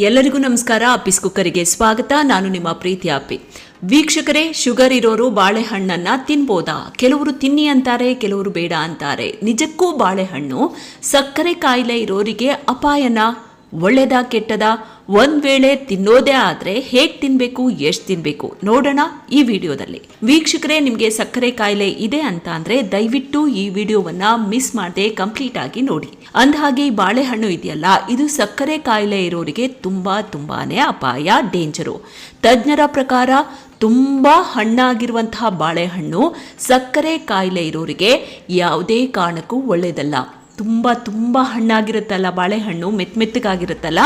ಎಲ್ಲರಿಗೂ ನಮಸ್ಕಾರ. ಅಪ್ಪಿಸ್ ಕುಕ್ಕರಿಗೆ ಸ್ವಾಗತ. ನಾನು ನಿಮ್ಮ ಪ್ರೀತಿ ಅಪ್ಪಿ. ವೀಕ್ಷಕರೇ, ಶುಗರ್ ಇರೋರು ಬಾಳೆಹಣ್ಣನ್ನ ತಿನ್ಬೋದಾ? ಕೆಲವರು ತಿನ್ನಿ ಅಂತಾರೆ, ಕೆಲವರು ಬೇಡ ಅಂತಾರೆ. ನಿಜಕ್ಕೂ ಬಾಳೆಹಣ್ಣು ಸಕ್ಕರೆ ಕಾಯಿಲೆ ಇರೋರಿಗೆ ಅಪಾಯನ ಒಳ್ಳೆದ ಕೆಟ್ಟದ? ಒಂದ್ ವೇಳೆ ತಿನ್ನೋದೇ ಆದ್ರೆ ಹೇಗ್ ತಿನ್ಬೇಕು, ಎಷ್ಟು ತಿನ್ಬೇಕು ನೋಡೋಣ ಈ ವಿಡಿಯೋದಲ್ಲಿ. ವೀಕ್ಷಕರೇ, ನಿಮಗೆ ಸಕ್ಕರೆ ಕಾಯಿಲೆ ಇದೆ ಅಂತ ಅಂದ್ರೆ ದಯವಿಟ್ಟು ಈ ವಿಡಿಯೋವನ್ನ ಮಿಸ್ ಮಾಡದೆ ಕಂಪ್ಲೀಟ್ ಆಗಿ ನೋಡಿ. ಅಂದಹಾಗೆ ಈ ಬಾಳೆಹಣ್ಣು ಇದೆಯಲ್ಲ, ಇದು ಸಕ್ಕರೆ ಕಾಯಿಲೆ ಇರೋರಿಗೆ ತುಂಬಾ ತುಂಬಾನೇ ಅಪಾಯ, ಡೇಂಜರು. ತಜ್ಞರ ಪ್ರಕಾರ, ತುಂಬಾ ಹಣ್ಣಾಗಿರುವಂತಹ ಬಾಳೆಹಣ್ಣು ಸಕ್ಕರೆ ಕಾಯಿಲೆ ಇರೋರಿಗೆ ಯಾವುದೇ ಕಾರಣಕ್ಕೂ ಒಳ್ಳೆಯದಲ್ಲ ತುಂಬ ತುಂಬ ಹಣ್ಣಾಗಿರುತ್ತಲ್ಲ, ಬಾಳೆಹಣ್ಣು ಮೆತ್ತ ಮೆತ್ತಗಾಗಿರುತ್ತಲ್ಲ,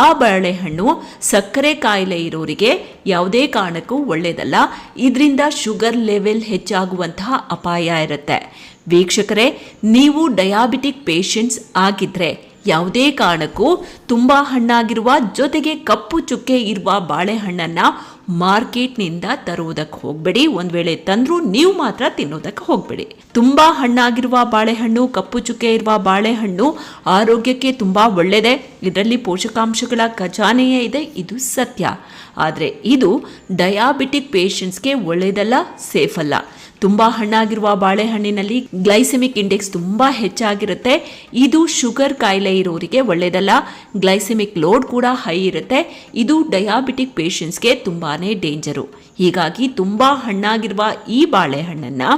ಆ ಬಾಳೆಹಣ್ಣು ಸಕ್ಕರೆ ಕಾಯಿಲೆ ಇರೋರಿಗೆ ಯಾವುದೇ ಕಾರಣಕ್ಕೂ ಒಳ್ಳೆಯದಲ್ಲ ಇದರಿಂದ ಶುಗರ್ ಲೆವೆಲ್ ಹೆಚ್ಚಾಗುವಂತಹ ಅಪಾಯ ಇರುತ್ತೆ. ವೀಕ್ಷಕರೇ, ನೀವು ಡಯಾಬಿಟಿಕ್ ಪೇಷಂಟ್ಸ್ ಆಗಿದ್ರೆ ಯಾವುದೇ ಕಾರಣಕ್ಕೂ ತುಂಬ ಹಣ್ಣಾಗಿರುವ ಜೊತೆಗೆ ಕಪ್ಪು ಚುಕ್ಕೆ ಇರುವ ಬಾಳೆಹಣ್ಣನ್ನು ಮಾರ್ಕೆಟ್ನಿಂದ ತರುವುದಕ್ಕೆ ಹೋಗಬೇಡಿ. ಒಂದು ವೇಳೆ ತಂದರೂ ನೀವು ಮಾತ್ರ ತಿನ್ನೋದಕ್ಕೆ ಹೋಗಬೇಡಿ. ತುಂಬ ಹಣ್ಣಾಗಿರುವ ಬಾಳೆಹಣ್ಣು, ಕಪ್ಪು ಚುಕ್ಕೆ ಇರುವ ಬಾಳೆಹಣ್ಣು ಆರೋಗ್ಯಕ್ಕೆ ತುಂಬ ಒಳ್ಳೆಯದೇ ಇದರಲ್ಲಿ ಪೋಷಕಾಂಶಗಳ ಖಜಾನೆಯೇ ಇದೆ. ಇದು ಸತ್ಯ. ಆದರೆ ಇದು ಡಯಾಬಿಟಿಕ್ ಪೇಷಂಟ್ಸ್ಗೆ ಒಳ್ಳೆಯದಲ್ಲ ಸೇಫ್ ಅಲ್ಲ ತುಂಬ ಹಣ್ಣಾಗಿರುವ ಬಾಳೆಹಣ್ಣಿನಲ್ಲಿ ಗ್ಲೈಸೆಮಿಕ್ ಇಂಡೆಕ್ಸ್ ತುಂಬ ಹೆಚ್ಚಾಗಿರುತ್ತೆ. ಇದು ಶುಗರ್ ಕಾಯಿಲೆ ಇರೋರಿಗೆ ಒಳ್ಳೆಯದಲ್ಲ ಗ್ಲೈಸೆಮಿಕ್ ಲೋಡ್ ಕೂಡ ಹೈ ಇರುತ್ತೆ. ಇದು ಡಯಾಬಿಟಿಕ್ ಪೇಷಂಟ್ಸ್ಗೆ ತುಂಬಾ ಡೇಂಜರು. ಹೀಗಾಗಿ ತುಂಬ ಹಣ್ಣಾಗಿರುವ ಈ ಬಾಳೆಹಣ್ಣನ್ನು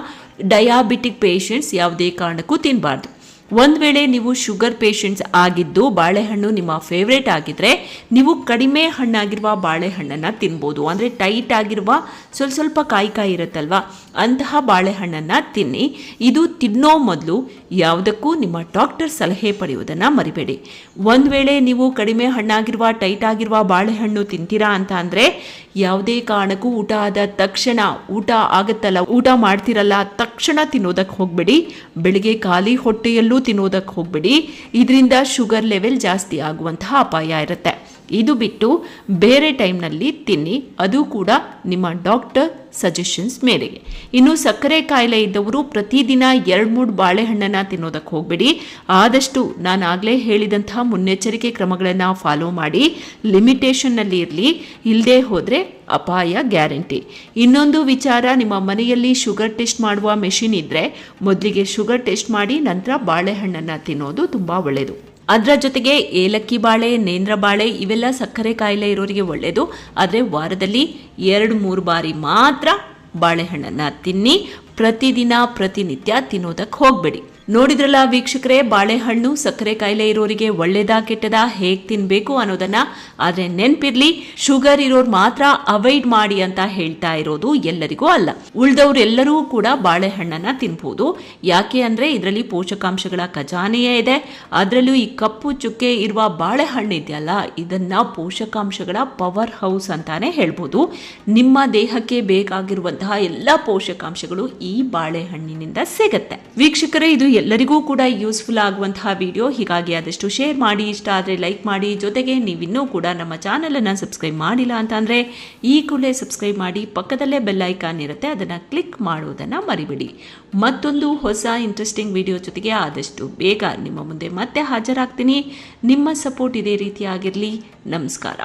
ಡಯಾಬಿಟಿಕ್ ಪೇಷಂಟ್ಸ್ ಯಾವುದೇ ಕಾರಣಕ್ಕೂ ತಿನ್ನಬಾರ್ದು ಒಂದು ವೇಳೆ ನೀವು ಶುಗರ್ ಪೇಷಂಟ್ಸ್ ಆಗಿದ್ದು ಬಾಳೆಹಣ್ಣು ನಿಮ್ಮ ಫೇವ್ರೇಟ್ ಆಗಿದ್ರೆ ನೀವು ಕಡಿಮೆ ಹಣ್ಣಾಗಿರುವ ಬಾಳೆಹಣ್ಣನ್ನು ತಿನ್ಬೋದು. ಅಂದರೆ ಟೈಟ್ ಆಗಿರುವ ಸ್ವಲ್ಪ ಸ್ವಲ್ಪ ಕಾಯಿ ಕಾಯಿ ಇರುತ್ತಲ್ವ, ಅಂತಹ ಬಾಳೆಹಣ್ಣನ್ನು ತಿನ್ನಿ. ಇದು ತಿನ್ನೋ ಮೊದಲು ಯಾವುದಕ್ಕೂ ನಿಮ್ಮ ಡಾಕ್ಟರ್ ಸಲಹೆ ಪಡೆಯುವುದನ್ನು ಮರಿಬೇಡಿ. ಒಂದು ವೇಳೆ ನೀವು ಕಡಿಮೆ ಹಣ್ಣಾಗಿರುವ, ಟೈಟ್ ಆಗಿರುವ ಬಾಳೆಹಣ್ಣು ತಿಂತೀರಾ ಅಂತ ಅಂದರೆ ಯಾವುದೇ ಕಾರಣಕ್ಕೂ ಊಟ ಆದ ತಕ್ಷಣ ಊಟ ಆಗುತ್ತಲ್ಲ, ಊಟ ಮಾಡ್ತಿರಲ್ಲ, ತಕ್ಷಣ ತಿನ್ನೋದಕ್ಕೆ ಹೋಗಬೇಡಿ. ಬೆಳಿಗ್ಗೆ ಖಾಲಿ ಹೊಟ್ಟೆಯಲ್ಲೂ ತಿನ್ನೋದಕ್ಕೆ ಹೋಗಬೇಡಿ. ಇದರಿಂದ ಶುಗರ್ ಲೆವೆಲ್ ಜಾಸ್ತಿ ಆಗುವಂತಹ ಅಪಾಯ ಇರುತ್ತೆ. ಇದು ಬಿಟ್ಟು ಬೇರೆ ಟೈಮ್ನಲ್ಲಿ ತಿನ್ನಿ. ಅದು ಕೂಡ ನಿಮ್ಮ ಡಾಕ್ಟರ್ ಸಜೆಷನ್ಸ್ ಮೇರೆಗೆ. ಇನ್ನು ಸಕ್ಕರೆ ಕಾಯಿಲೆ ಇದ್ದವರು ಪ್ರತಿದಿನ ಎರಡು ಮೂರು ಬಾಳೆಹಣ್ಣನ್ನು ತಿನ್ನೋದಕ್ಕೆ ಹೋಗಬೇಡಿ. ಆದಷ್ಟು ನಾನು ಆಗಲೇ ಹೇಳಿದಂತಹ ಮುನ್ನೆಚ್ಚರಿಕೆ ಕ್ರಮಗಳನ್ನು ಫಾಲೋ ಮಾಡಿ. ಲಿಮಿಟೇಷನ್ನಲ್ಲಿ ಇರಲಿ. ಇಲ್ಲದೆ ಹೋದರೆ ಅಪಾಯ ಗ್ಯಾರಂಟಿ. ಇನ್ನೊಂದು ವಿಚಾರ, ನಿಮ್ಮ ಮನೆಯಲ್ಲಿ ಶುಗರ್ ಟೆಸ್ಟ್ ಮಾಡುವ ಮೆಷಿನ್ ಇದ್ದರೆ ಮೊದಲಿಗೆ ಶುಗರ್ ಟೆಸ್ಟ್ ಮಾಡಿ, ನಂತರ ಬಾಳೆಹಣ್ಣನ್ನು ತಿನ್ನೋದು ತುಂಬ ಒಳ್ಳೆಯದು ಅದರ ಜೊತೆಗೆ ಏಲಕ್ಕಿ ಬಾಳೆ, ನೇಂದ್ರ ಬಾಳೆ ಇವೆಲ್ಲ ಸಕ್ಕರೆ ಕಾಯಿಲೆ ಇರೋರಿಗೆ ಒಳ್ಳೆಯದು ಆದರೆ ವಾರದಲ್ಲಿ ಎರಡು, ಮೂರು ಬಾರಿ ಮಾತ್ರ ಬಾಳೆಹಣ್ಣನ್ನು ತಿನ್ನಿ. ಪ್ರತಿದಿನ ಪ್ರತಿನಿತ್ಯ ತಿನ್ನೋದಕ್ಕೆ ಹೋಗಬೇಡಿ. ನೋಡಿದ್ರಲ್ಲ ವೀಕ್ಷಕರೇ, ಬಾಳೆಹಣ್ಣು ಸಕ್ಕರೆ ಕಾಯಿಲೆ ಇರೋರಿಗೆ ಒಳ್ಳೇದಾ ಕೆಟ್ಟದಾ, ಹೇಗೆ ತಿನ್ಬೇಕು ಅನ್ನೋದನ್ನ. ಆದರೆ ನೆನ್ಪಿರ್ಲಿ, ಶುಗರ್ ಇರೋರು ಮಾತ್ರ ಅವಾಯ್ಡ್ ಮಾಡಿ ಅಂತ ಹೇಳ್ತಾ ಇರೋದು ಎಲ್ಲರಿಗೂ ಅಲ್ಲ. ಉಳ್ದವ್ರೆಲ್ಲರೂ ಕೂಡ ಬಾಳೆಹಣ್ಣನ್ನ ತಿನ್ಬಹುದು ಯಾಕೆ ಅಂದ್ರೆ ಇದರಲ್ಲಿ ಪೋಷಕಾಂಶಗಳ ಖಜಾನೆಯೇ ಇದೆ. ಅದರಲ್ಲೂ ಈ ಕಪ್ಪು ಚುಕ್ಕೆ ಇರುವ ಬಾಳೆಹಣ್ಣು ಇದೆಯಲ್ಲ, ಇದನ್ನ ಪೋಷಕಾಂಶಗಳ ಪವರ್ ಹೌಸ್ ಅಂತಾನೆ ಹೇಳ್ಬೋದು. ನಿಮ್ಮ ದೇಹಕ್ಕೆ ಬೇಕಾಗಿರುವಂತಹ ಎಲ್ಲ ಪೋಷಕಾಂಶಗಳು ಈ ಬಾಳೆಹಣ್ಣಿನಿಂದ ಸಿಗುತ್ತೆ. ವೀಕ್ಷಕರೇ, ಇದು ಎಲ್ಲರಿಗೂ ಕೂಡ ಯೂಸ್ಫುಲ್ ಆಗುವಂತಹ ವಿಡಿಯೋ ಹೀಗಾಗಿ ಆದಷ್ಟು ಶೇರ್ ಮಾಡಿ, ಇಷ್ಟ ಆದರೆ ಲೈಕ್ ಮಾಡಿ. ಜೊತೆಗೆ ನೀವಿನ್ನೂ ಕೂಡ ನಮ್ಮ ಚಾನಲನ್ನು ಸಬ್ಸ್ಕ್ರೈಬ್ ಮಾಡಿಲ್ಲ ಅಂತಂದರೆ ಈ ಕೂಡಲೇ ಸಬ್ಸ್ಕ್ರೈಬ್ ಮಾಡಿ. ಪಕ್ಕದಲ್ಲೇ ಬೆಲ್ ಐಕಾನ್ ಇರುತ್ತೆ, ಅದನ್ನು ಕ್ಲಿಕ್ ಮಾಡುವುದನ್ನು ಮರಿಬಿಡಿ. ಮತ್ತೊಂದು ಹೊಸ ಇಂಟ್ರೆಸ್ಟಿಂಗ್ ವಿಡಿಯೋ ಜೊತೆಗೆ ಆದಷ್ಟು ಬೇಗ ನಿಮ್ಮ ಮುಂದೆ ಮತ್ತೆ ಹಾಜರಾಗ್ತೀನಿ. ನಿಮ್ಮ ಸಪೋರ್ಟ್ ಇದೇ ರೀತಿಯಾಗಿರಲಿ ನಮಸ್ಕಾರ.